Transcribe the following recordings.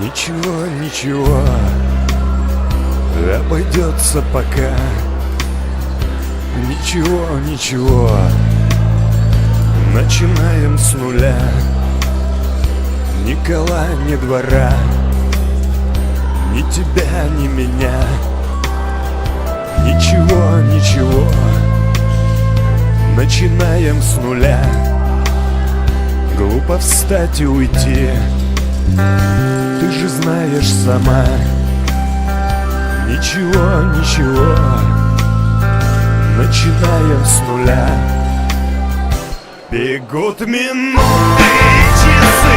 ничего Обойдется пока. Ничего, ничего. Начинаем с нуля. Ни кола, ни двора. Ни тебя, ни меня. Ничего, ничего. Начинаем с нуля. Глупо встать и уйти Ты же знаешь сама. Ничего, ничего. Начинаем с нуля. Бегут минуты часы.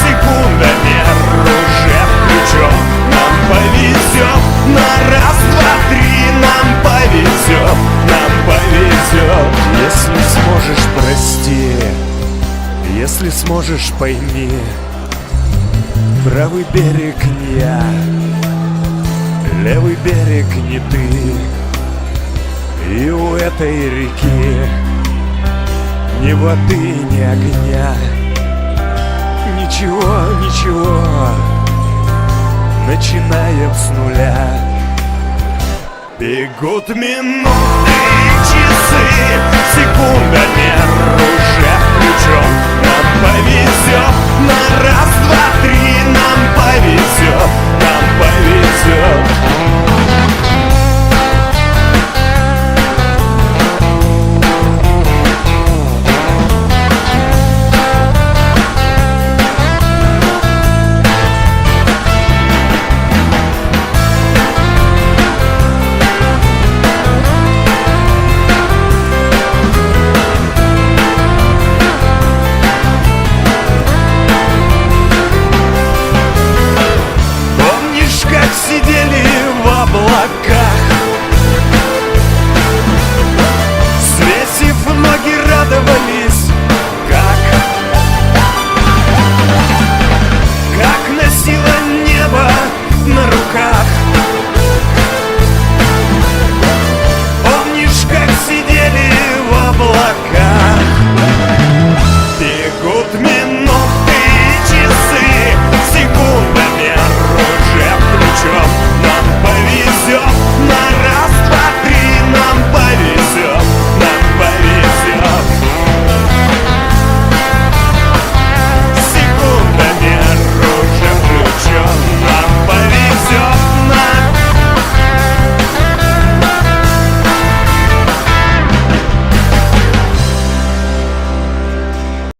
Секундомер уже включен Нам повезет. На раз, два, три Нам повезет, нам повезет. Если сможешь, прости. Если сможешь, пойми Правый берег не я Левый берег не ты. И у этой реки Ни воды, ни огня. Ничего, ничего. Начинаем с нуля. Бегут минуты часы Секундомер уже